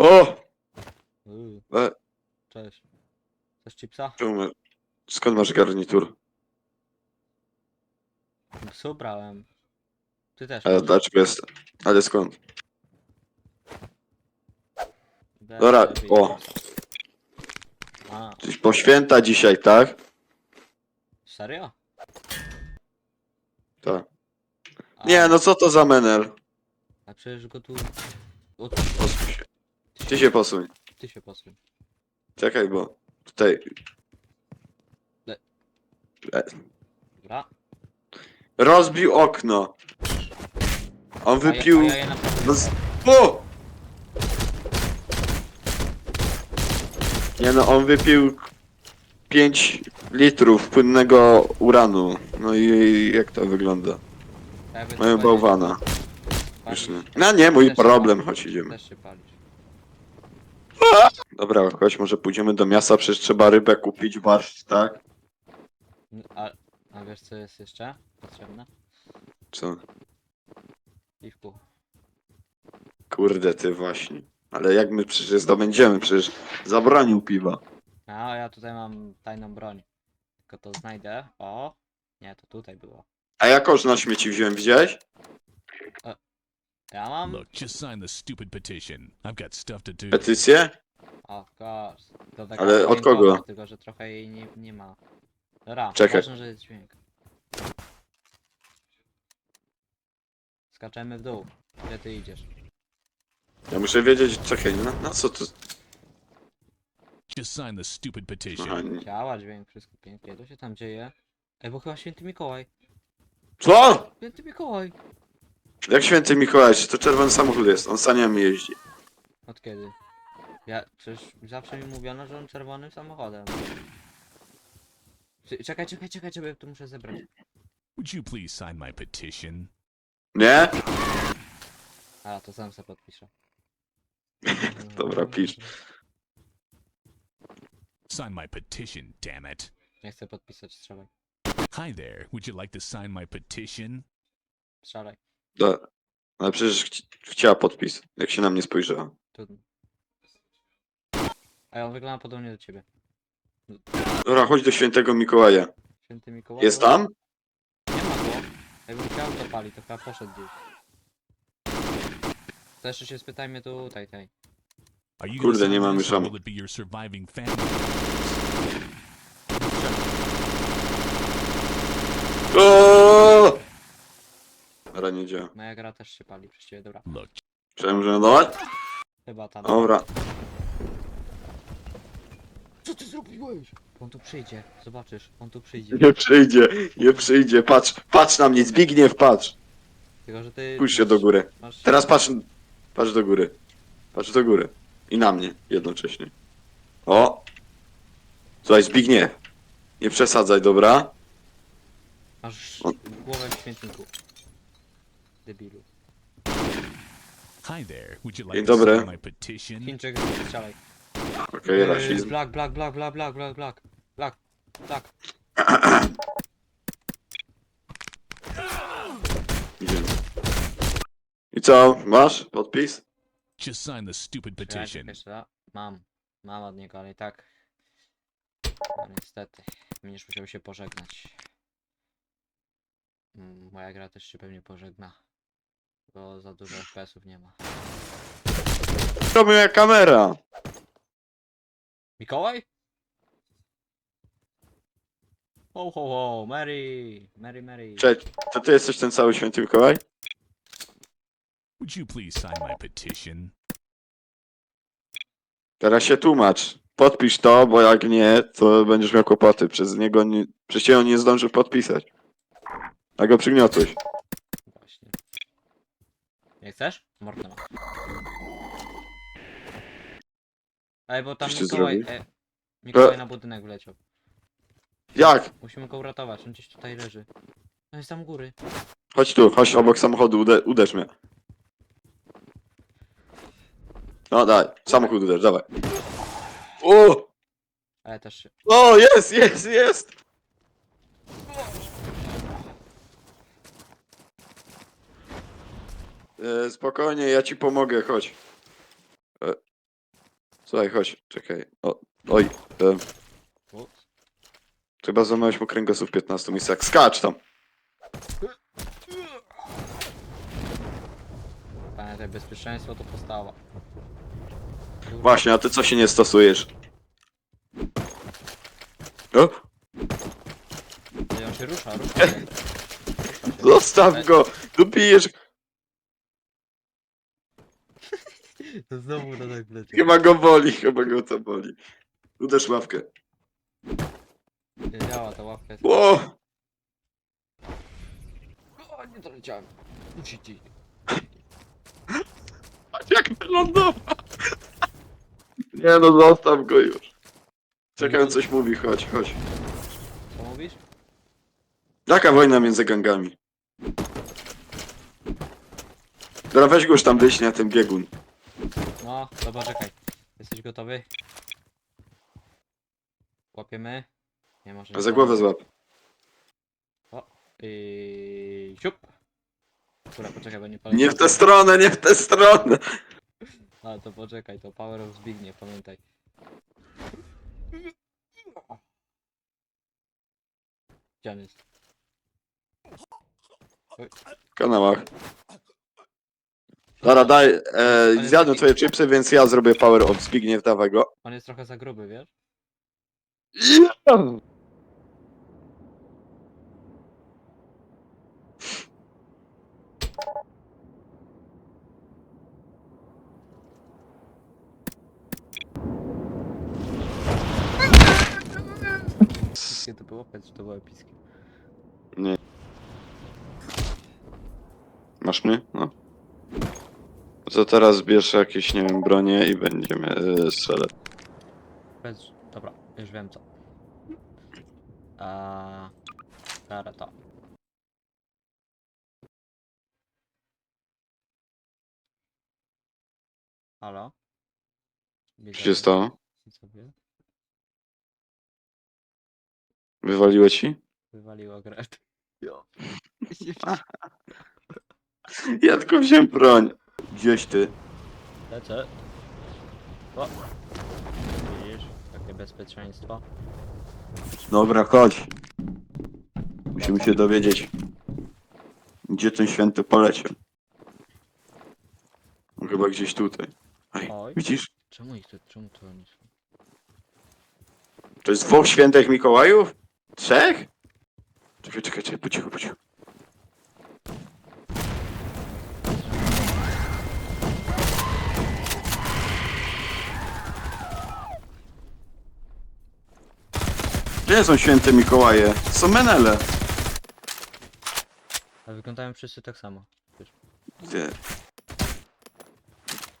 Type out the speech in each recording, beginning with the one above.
O! Uuu, E, cześć. Chcesz chipsa? czemu- skąd masz garnitur? Psu brałem. Ty też. Ale masz. dlaczego jest... Ale skąd? Dobra, lepiej o. chipsa. A, Coś po święta dzisiaj, tak? serio? Tak. A, Nie, no co to za menel? A przecież go tu... O, Posuń się. Ty się posuń. ty się posuń. Czekaj, bo tutaj... Le- E, Dobra. Rozbił okno. On A ja- wypił... a ja je No z... O! Nie no, on wypił 5 litrów płynnego uranu. No i jak to wygląda? Mają powiedzieć, bałwana. Już nie. No nie, mój Też się problem, palisz. chodź idziemy. Też się palisz. Dobra, chodź, może pójdziemy do miasta, przecież trzeba rybę kupić, barszcz, tak? A, a wiesz co jest jeszcze potrzebne? Co? Piwku. Kurde, ty właśnie. Ale jak my przecież zdobędziemy, przecież zabronił piwa. A ja tutaj mam tajną broń. Tylko to znajdę. O! Nie, to tutaj było. A ja kosz na śmieci wziąłem, widziałeś? Ja mam. Look, just sign the stupid petition. I've got stuff to do. Petycję? Of course. To taka Ale od dźwiękowa, kogo? Tylko, że trochę jej nie, nie ma. Dobra, Czekaj. ważne, że jest dźwięk. Skaczemy w dół. Gdzie ty idziesz? Ja muszę wiedzieć, czekaj, na, na co to... Just sign the stupid petition. Nie. Działa dźwięk, wszystko pięknie. Co się tam dzieje? Ej, bo chyba święty Mikołaj. Co? Święty Mikołaj! Jak święty Mikołaj, to czerwony samochód jest? On saniami jeździ. Od kiedy? Ja przecież zawsze mi mówiono, że on czerwonym samochodem. Czy- Czekaj, czekaj, czekaj, czekaj, tu muszę zebrać. Would you please sign my petition? Nie? A, to sam sobie podpiszę. Dobra, pisz. Sign my petition, damn it. Nie chcę podpisać, strzelaj. Hi there. Would you like to sign my petition? Strzelaj. Da. Ale przecież chci chciała podpis, jak się na mnie spojrzała. Trudno. A on wygląda podobnie do ciebie. Dobra, chodź do świętego Mikołaja. Święty Mikołaj. Jest tam? Nie ma go. Jakbym chciał to pali, to chyba poszedł gdzieś. To jeszcze się spytajmy tutaj, tej. Are you Kurde, nie mamy this, or szamu. will it be your surviving family? O! Dobra, nie działa. Moja gra też się pali przez ciebie, dobra. Chciałem, że nadawać? Chyba tam. Dobra. Co ty zrobiłeś? On tu przyjdzie, zobaczysz, on tu przyjdzie. Nie przyjdzie, nie przyjdzie. Patrz, patrz na mnie, Zbigniew, patrz. Tylko, że ty... Spójrz się do góry. Masz... Teraz patrz, patrz do góry. Patrz do góry. I na mnie jednocześnie. O! Słuchaj, Zbigniew. Nie przesadzaj, dobra? Masz On- głowę w śmietniku. Debilu. hi there. Would you Dzień like to dobry. sign my petition? Chińczyk, strzelaj. Okej, Yy, rasizm. Black, black, black, black, black, black, black. Black, black. Idziemy. I co, masz podpis? Just sign the stupid petition. jeszcze raz. Mam. Mam od niego, ale i tak. No niestety. Będziesz musiał się pożegnać. Mm, Moja gra też się pewnie pożegna. Bo za dużo FPS-ów nie ma. To moja kamera. Mikołaj? Ho ho ho, Mary! Mary, Mary. Cześć, to ty jesteś ten cały święty Mikołaj? Would you please sign my petition? Teraz się tłumacz. Podpisz to, bo jak nie, to będziesz miał kłopoty. Przez niego nie, przez ciebie on nie zdąży podpisać. A go przygniotłeś. Nie chcesz? Mordę ma. Ej, bo tam Coś ty Mikołaj... zrobił? E, Mikołaj E. na budynek wleciał. Jak? Musimy go uratować, on gdzieś tutaj leży. No jest tam u góry. Chodź tu, chodź obok samochodu, ude, uderz mnie. No daj, samochód uderz, dawaj. O! Ale też się... O, jest, jest, jest! E, spokojnie, ja ci pomogę, chodź. Słuchaj, chodź, czekaj. O, oj, e, chyba złamałeś mu kręgosłup w 15 miejscach. Skacz tam! Pamiętaj, bezpieczeństwo to postawa. Właśnie, a ty co się nie stosujesz? O, on się rusza, rusza zostaw go! Tu To Znowu na tak leci. Chyba go boli, chyba go to boli. Uderz ławkę. Nie działa ta. Jest... Ło! O, nie doleciałem. Patrz jak wylądował! Nie no, zostaw go już. Czekaj, on coś mówi, chodź, chodź. Co mówisz? Jaka wojna między gangami? Dobra, weź go już tam wyjść na ten biegun. No, dobra, czekaj. Jesteś gotowy? Łapiemy. Nie może. Za głowę złap. I siup. Dobra, poczekaj, bo nie poleci. Nie w tę stronę, nie w tę stronę! Ale to poczekaj, to Power of Zbigniew, pamiętaj. Gdzie on jest? W kanałach. Dobra, daj, e, zjadłem twoje chipsy, więc ja zrobię power of Zbigniew, dawaj go. On jest trochę za gruby, wiesz? Epickie to było? Powiedz, że to było epickie. Masz mnie? No. To teraz bierz jakieś, nie wiem, bronie i będziemy e, strzelać. Że- dobra, już wiem co. A, Biorę to. Halo? Co się stało? Sobie Wywaliło ci? wywaliło grę. Jo. Ja tylko wziąłem broń. Gdzieś ty. Lecę. O! Widzisz? Takie bezpieczeństwo. Dobra, chodź. Musimy się dowiedzieć, gdzie ten święty poleciał. Chyba gdzieś tutaj. Ej, Oj. widzisz? Czemu ich tu, czemu tu oni są? To jest dwóch świętych Mikołajów? Trzech? Czekaj, czekaj, czekaj, po cichu, po cichu. Gdzie są święte Mikołaje? Są menele. Ale wyglądają wszyscy tak samo. Gdzie?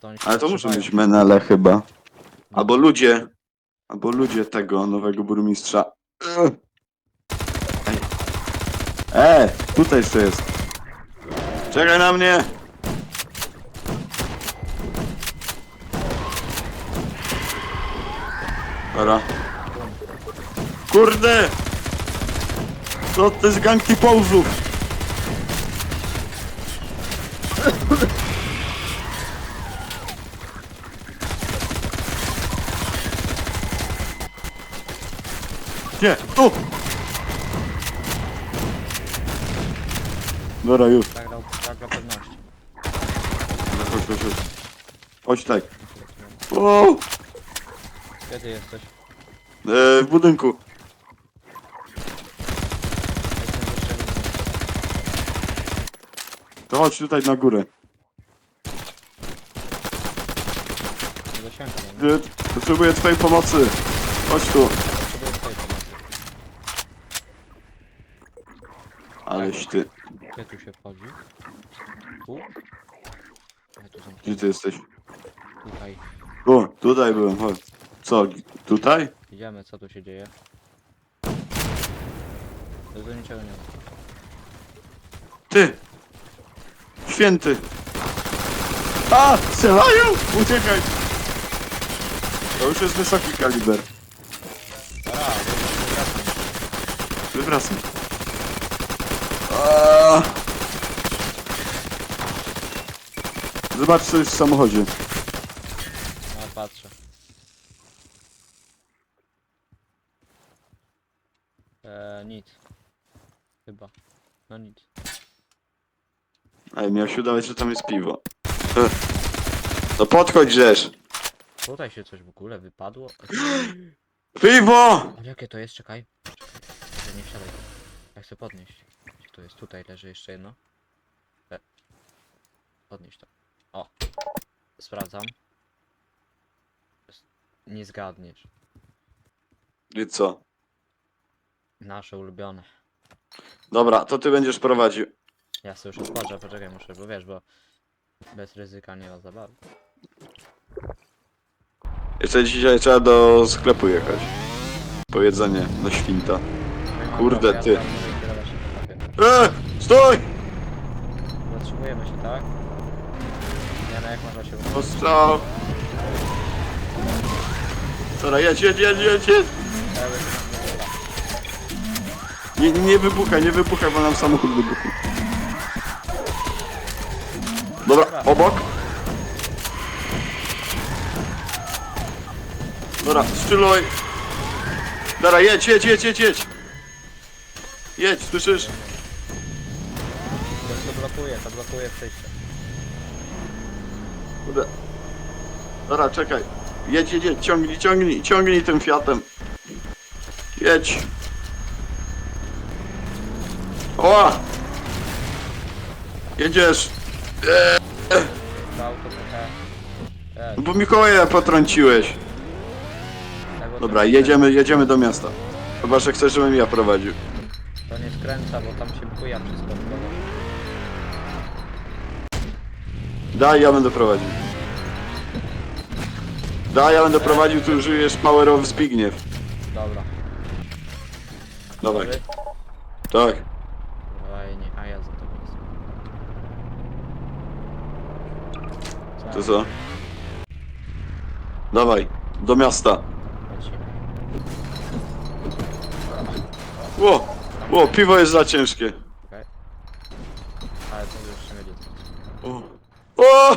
to oni się Ale to muszą być menele chyba. Albo ludzie. Albo ludzie tego nowego burmistrza. Ugh. Ej. E, tutaj jeszcze jest. Czekaj na mnie. Dobra. Kurde! Co to jest gang typołżów? Gdzie? Tu! Dobra, już. Tak dał, tak dla pewności. Chodź, chodź, chodź. Chodź tak. O! Gdzie ty jesteś? E, w budynku. To chodź tutaj na górę. Nie dosięgam, nie? Potrzebuję twojej pomocy. Chodź tu. Potrzebuję twojej pomocy. Aleś ty. Gdzie tu się wchodzi? Tu? Ja tu są. Gdzie ty jesteś? Tutaj. O, tutaj byłem, chodź. Co, tutaj? Idziemy, co tu się dzieje. To niczego nie ma. Ty! święty. A! Strzelają! Uciekaj! To już jest wysoki kaliber. Wywracam. Zobacz co jest w samochodzie. A patrzę. Eee, nic. Chyba. No nic. Ej, miał się udawać, że tam jest piwo. No podchodź, żeż! Tutaj się coś w ogóle wypadło. Piwo! Jakie to jest? Czekaj. Czekaj. Może nie wsiadaj. Ja chcę podnieść. Gdzie to jest? Tutaj leży jeszcze jedno. E. Podnieść to. O. Sprawdzam. Nie zgadniesz. I co? Nasze ulubione. Dobra, to ty będziesz prowadził. Ja sobie już otworzę, poczekaj muszę, bo wiesz, bo bez ryzyka nie ma zabawy. Jeszcze dzisiaj trzeba do sklepu jechać. Powiedzenie do świnta. Kurde, Ja ty. tam muszę kierować się po tobie. E! Stój! Zatrzymujemy się, tak? Nie no, jak można się utrzymać? Ostrzał! Dobra, jedź, jedź, jedź, jedź, jedź! Ja bym tam nie. Nie, wybuchaj, nie wybuchaj, bo nam samochód wybuchł. Dobra, obok. Dobra, strzeluj. Dobra, jedź, jedź, jedź, jedź, jedź. Jedź, słyszysz? To, to blokuje, to blokuje przejście. Kurde. Dobra, czekaj. Jedź, jedź, jedź, ciągnij, ciągnij, ciągnij tym Fiatem. Jedź. O! Jedziesz. To auto trochę... Bo Mikołaja potrąciłeś. tak, Dobra, jedziemy, jedziemy do miasta. Chyba, że chcesz, żebym ja prowadził. To nie skręca, bo tam się buja wszystko. Dobra. Daj, ja będę prowadził. Daj, ja będę prowadził, tu użyjesz Power of Zbigniew. Dobra. Dawaj. Wy? Tak. Dawaj, nie, a ja za to jestem. To co? Dawaj, do miasta. Ło, ło, piwo jest za ciężkie. Ale to już. O, o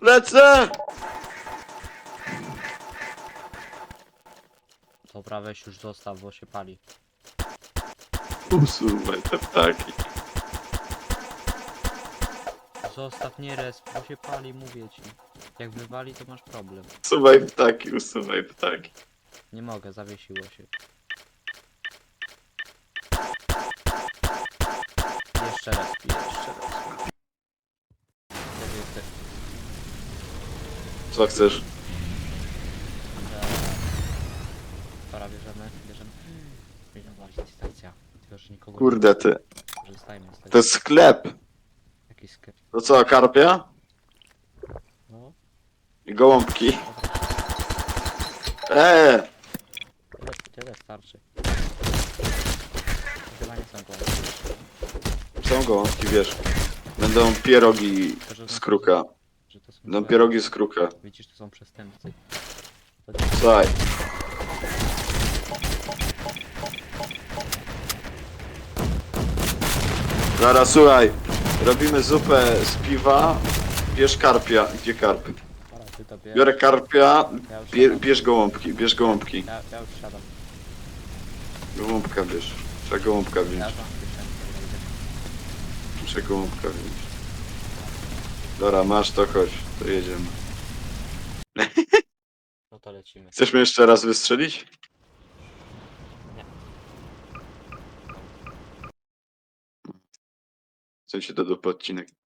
lecę! Dobra, weź już zostaw, bo się pali. Usuwaj te ptaki. Zostaw nie res, bo się pali, mówię ci. Jak wywali, to masz problem. Usuwaj ptaki, usuwaj ptaki. Nie mogę, zawiesiło się. Jeszcze raz, jeszcze raz. Jesteś? Co chcesz? Dobra, bierzemy, bierzemy. Bierzemy właśnie stacja. Tylko, że nikogo Kurde ty. nie korzystajmy z tego. To jest sklep. To co, karpia? No, I gołąbki. Eee! Tyle, tyle starczy. Chyba nie są głowy. Są gołąbki, wiesz. Będą pierogi z kruka. Że to są Będą pierogi z kruka. Widzisz, to są przestępcy. Słuchaj. Zaraz słuchaj. Robimy zupę z piwa. Bierz karpia. Gdzie karp? Dobra, ty to bierz. Biorę karpia. Ja już Bie, siadam. bierz gołąbki. Bierz gołąbki. Ja, ja już siadam. Gołąbka bierz. Trzeba gołąbka Ja wziąć. już mam. Muszę gołąbka wziąć. Dobra, masz to, chodź. To jedziemy. No to lecimy. Chcesz mnie jeszcze raz wystrzelić? Ci do dupy.